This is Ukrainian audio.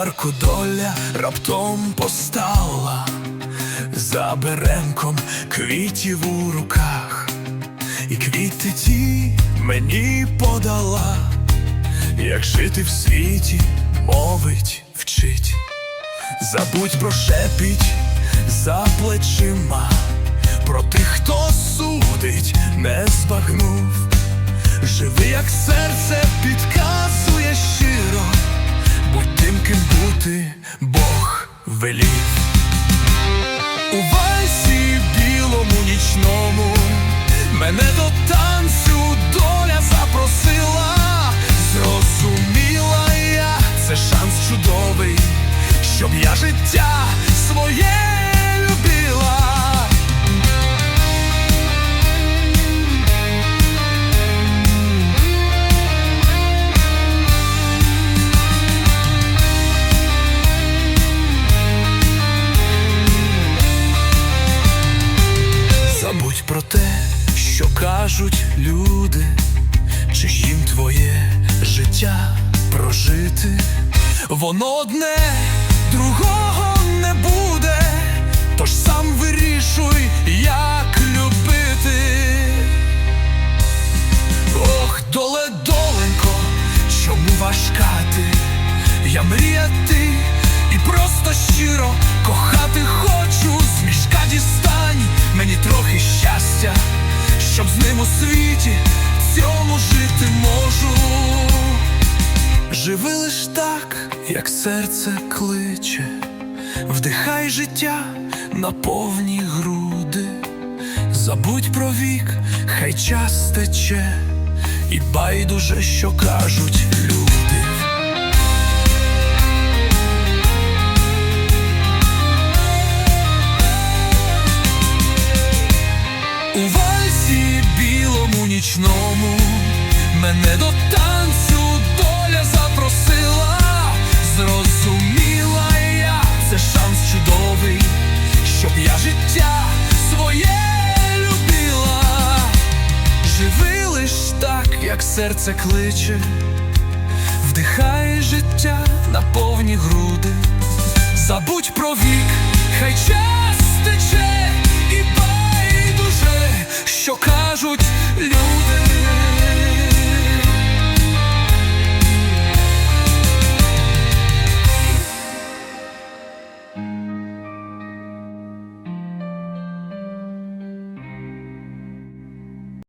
парку доля раптом постала за беремком квітів у руках, і квіти ті мені подала, як жити в світі, мовить, вчить. Забудь про шепіт за плечима, про тих, хто судить, не збагнув. Живи, як серце підказує бути Бог велів. У вальсі білому нічному мене до танцю доля запросила, зрозуміла я, це шанс чудовий, щоб я життя своє Забудь про те, що кажуть люди, чи їм твоє життя прожити. Воно одне, другого не буде, тож сам вирішуй, як любити. Ох, доле доленько, чому важка ти? Я мріяти і просто щиро кохати хочу. З мішка дістань мені трохи щастя, щоб з ним у світі цьому жити можу. Живи лиш так, як серце кличе, вдихай життя на повні груди, забудь про вік, хай час тече, і байдуже, що кажуть люди. У вальсі білому нічному мене до танцю доля запросила, зрозуміла я, це шанс чудовий, щоб я життя своє любила. Живи лиш так, як серце кличе, вдихай життя на повні груди. Забудь про вік, хай час